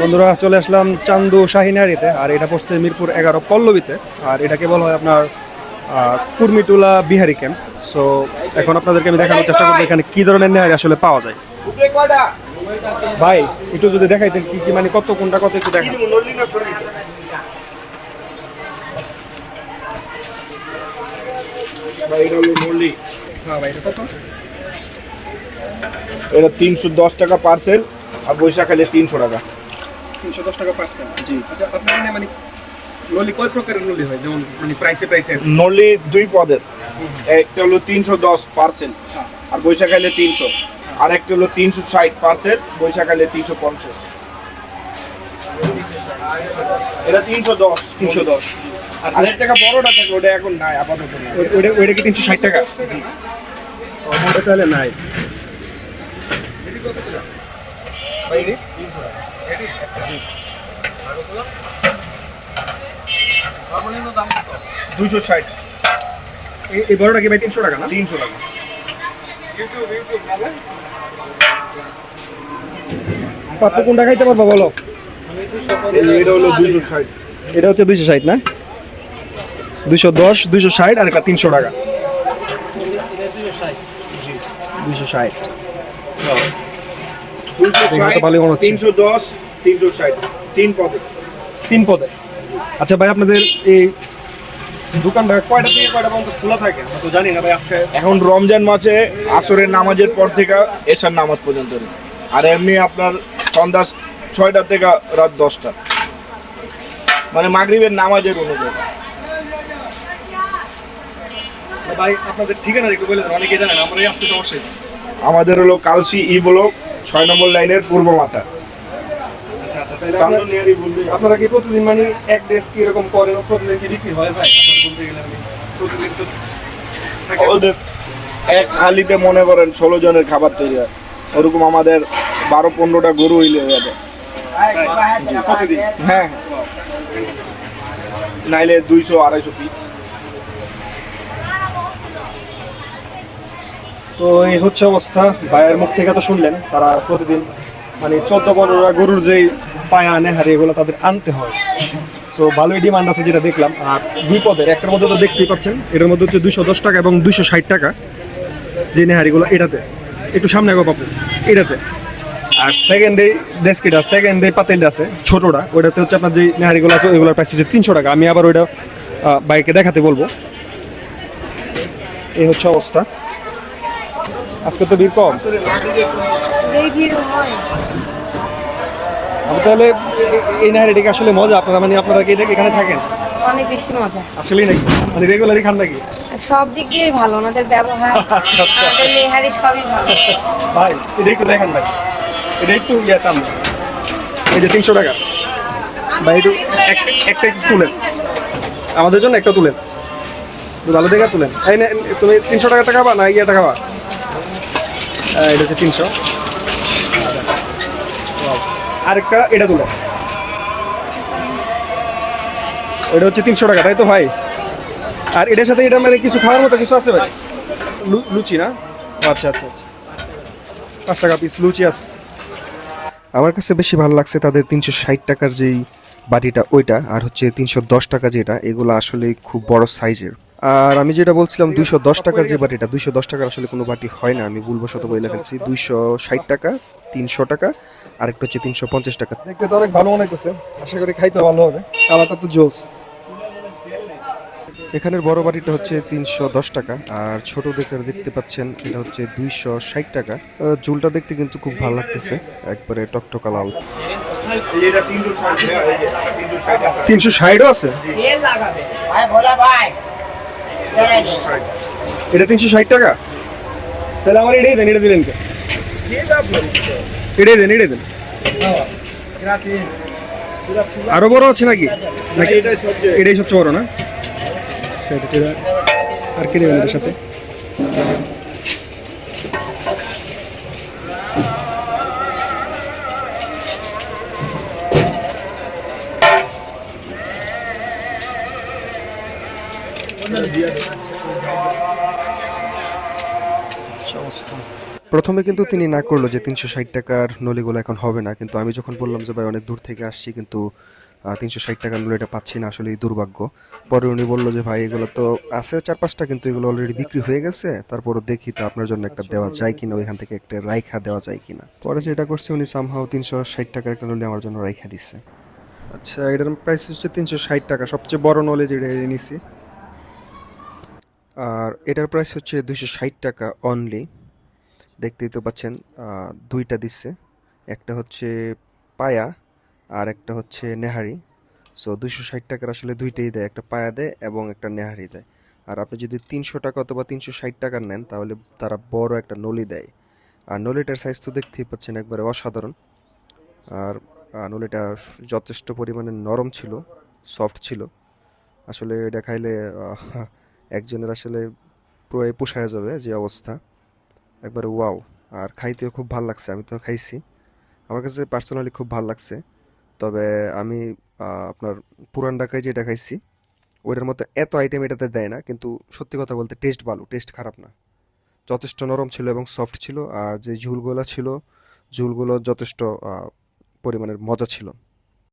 বন্ধুরা চলে আসলাম চান্দু শাহিনারিতে আর এটা পড়ছে মিরপুর এগারো পল্লবীতে আর এটাকে বলা হয় আপনার কুর্মিটুলা বিহারি ক্যাম্প সো এখন আপনাদেরকে আমি দেখানোর চেষ্টা করব এখানে কি ধরনের নেহারি আসলে পাওয়া যায়। ভাই একটু যদি দেখাইতেন কি কি মানে কত কোনটা কত একটু দেখান। হ্যাঁ এটা তিনশো দশ টাকা পার্সেল আর বৈশাখ খালি তিনশো টাকা। তিনশো দশ টাকা পার্সেন্ট জি। আচ্ছা আপনার এখানে মানে ললি কয় প্রকারের ললি হয়? যেমন মানে প্রাইসে প্রাইসে নলি দুই পদের। একটা হলো তিনশো দশ পার্সেল আর বৈশাখ খাইলে তিনশো। আর একটা হলো তিনশো ষাট পার্সেল বৈশাখ খাইলে তিনশো পঞ্চাশ। এটা তিনশো দশ। তিনশো দশ। আর আর এর থেকে বড়টা থাকে ওটা এখন নাই আপাতত নাই। ওইটা ওইটা কি তিনশো ষাট টাকা? ওটা তাহলে নাই। দুইশো ষাট। এই- এই বড়টা কি ভাই তিনশো টাকা না? তিনশো টাকা। পাপ্পু কোনটা খাইতে পারব বলো? এটা হলো দুইশো ষাট। এটা হচ্ছে দুইশো ষাট না? দুইশো দশ দুইশো ষাট আর একটা তিনশো টাকা। দুইশো ষাট। তিনশো দশ তিনশো ষাট তিন পদে। তিন পদে। আচ্ছা ভাই আপনাদের এই দোকানটা কয়টা থেকে কয়টা পর্যন্ত খোলা থাকে? আমরা তো জানি না ভাই আজকে এখন রমজান মাসে আসরের নামাজের পর থেকে এশার নামাজ পর্যন্ত আর এমনি আপনার সন্ধ্যা ছয়টা থেকে রাত দশটা। মানে মাগরিবের নামাজের অনুযায়ী। ভাই আপনাদের ঠিকানা একটু বলে দেন অনেকে জানেন আমরা এই আসতে সমস্যা আমাদের হলো কালসি ই ব্লক ছয় নম্বর লাইনের পূর্ব মাথা। আচ্ছা আচ্ছা আপনার- কি প্রতিদিন মানে এক ডেস কি এরকম করেন? প্রতিদিন কি বিক্রি হয় ভাই? বলতে গেলে প্রতিদিন তো ওদের এক হালিতে মনে করেন ষোলো জনের খাবার তৈরি হয়। ওরকম আমাদের বারো পনেরোটা গরু হইলে যাবে হ্যাঁ। নাইলে দুইশো আড়াইশো পিস তো এই হচ্ছে অবস্থা। ভাইয়ের মুখ থেকে তো শুনলেন, তারা প্রতিদিন মানে চোদ্দ পনেরোটা গরুর যেই পায়া, নেহারি, এগুলো তাদের আনতে হয়। সো ভালোই ডিমান্ড আছে যেটা দেখলাম। আর দুই পদের একটার মধ্যে তো দেখতেই পাচ্ছেন, এটার মধ্যে হচ্ছে দুশো দশ টাকা এবং দুশো ষাট টাকা যে নেহারিগুলো, এটাতে। একটু সামনে গো পাপু এটাতে। আর সেকেন্ড ডে ডেস্কিটা সেকেন্ড ডে পাতেলটা আছে, ছোটোটা। ওইটাতে হচ্ছে আপনার যে নেহারিগুলো আছে, ওইগুলোর প্রাইস হচ্ছে তিনশো টাকা। আমি আবার ওইটা বাইকে দেখাতে বলব। এই হচ্ছে অবস্থা। আজকে তো ভিড় কম। আমি তাহলে এই নাহারিটিকে আসলে মজা আপনারা মানে আপনারা কি দেখে এখানে থাকেন? অনেক বেশি মজা। আসলেই নাকি? মানে রেগুলারই খান নাকি? সব দিক দিয়ে ভালো ওনাদের ব্যবহার। আচ্ছা আচ্ছা ওনাদের নেহারি সবই ভালো। ভাই এটা একটু দেখেন ভাই। এটা একটু ইয়ে টান। এই যে তিনশো টাকা। ভাই একটু এক- একটা একটু তুলেন। আমাদের জন্য একটা তুলেন। ভালো দেখে তুলেন। এই নে, তুমি তিনশো টাকা টাকা বা না ইয়ে টাকা বা এটা হচ্ছে তিনশো। আরেকটা এটা তুলেন এটা হচ্ছে তিনশো টাকা, তাই তো ভাই? আর এটার সাথে এটা মানে কিছু খাওয়ার মতো কিছু আছে ভাই? লুচি না? আচ্ছা আচ্ছা আচ্ছা। পাঁচ টাকা পিস লুচি আছে। আমার কাছে বেশি ভালো লাগছে তাদের তিনশো ষাট টাকার যেই বাটিটা, ওইটা, আর হচ্ছে তিনশো দশ টাকা যেটা, এগুলো আসলে খুব বড় সাইজের আর আমি যেটা বলছিলাম দুইশো দশ টাকার যে বাটিটা দুইশো দশ টাকার আসলে কোনো বাটি হয় না। আমি ভুলবশত বলে ফেলছি। দুইশো ষাট টাকা তিনশো টাকা আর একটা হচ্ছে তিনশো পঞ্চাশ টাকা। দেখতে তো অনেক ভালো মনে আশা করি খাইতে ভালো হবে। কালারটা তো জোস। এখানের বড় বাটিটা হচ্ছে তিনশো দশ টাকা আর ছোট দেখে দেখতে পাচ্ছেন এটা হচ্ছে দুইশো ষাট টাকা। ঝুলটা দেখতে কিন্তু খুব ভালো লাগতেছে একবারে টকটকা লাল। তিনশো তিনশো ষাটও আছে? এটা তিনশো ষাট টাকা? তাহলে আমার এটাই দেন, এটা দিলেন কে? এটাই দেন এটাই দেন। আরও বড় আছে নাকি? নাকি এটাই সবচেয়ে বড় না? আর কে দেবেন এটার সাথে? অবস্থা। প্রথমে কিন্তু তিনি না করল যে তিনশো ষাট টাকার নলিগুলো এখন হবে না কিন্তু আমি যখন বললাম যে ভাই অনেক দূর থেকে আসছি কিন্তু তিনশো ষাট টাকার নলিটা পাচ্ছি না আসলে দুর্ভাগ্য। পরে উনি বলল যে ভাই এগুলো তো আছে চার পাঁচটা কিন্তু এগুলো অলরেডি বিক্রি হয়ে গেছে। তারপরও দেখি তো আপনার জন্য একটা দেওয়া যায় কিনা ওইখান থেকে একটা রাইখা দেওয়া যায় কিনা। পরে যেটা করছে উনি সামহাও তিনশো ষাট টাকার একটা নলি আমার জন্য রাইখা দিচ্ছে আচ্ছা এটার প্রাইস হচ্ছে তিনশো ষাট টাকা সবচেয়ে বড় নলেজ এটা নিছি। আর এটার প্রাইস হচ্ছে দুশো ষাট টাকা অনলি দেখতেই তো পাচ্ছেন দুইটা দিচ্ছে। একটা হচ্ছে পায়া আর একটা হচ্ছে নেহারি। সো দুশো ষাট টাকার আসলে দুইটাই দেয়, একটা পায়া দেয় এবং একটা নেহারি দেয়। আর আপনি যদি তিনশো টাকা অথবা তিনশো ষাট টাকার নেন, তাহলে তারা বড় একটা নলি দেয়। আর নলিটার সাইজ তো দেখতেই পাচ্ছেন একবারে অসাধারণ। আর নলিটা যথেষ্ট পরিমাণে নরম ছিল সফট ছিল। আসলে এটা খাইলে একজনের আসলে পুরো পোষায় যাবে যে অবস্থা। একবারে ওয়াও, আর খাইতেও খুব ভালো লাগছে, আমি তো খাইছি। আমার কাছে পার্সোনালি খুব ভালো লাগছে, তবে আমি আপনার পুরান ঢাকায় যেটা খাইছি, ওইটার মতো এত আইটেম এটাতে দেয় না, কিন্তু সত্যি কথা বলতে টেস্ট ভালো টেস্ট খারাপ না। যথেষ্ট নরম ছিল এবং সফট ছিল, আর যে ঝুলগুলো ছিল, ঝুলগুলো যথেষ্ট পরিমাণের মজা ছিল।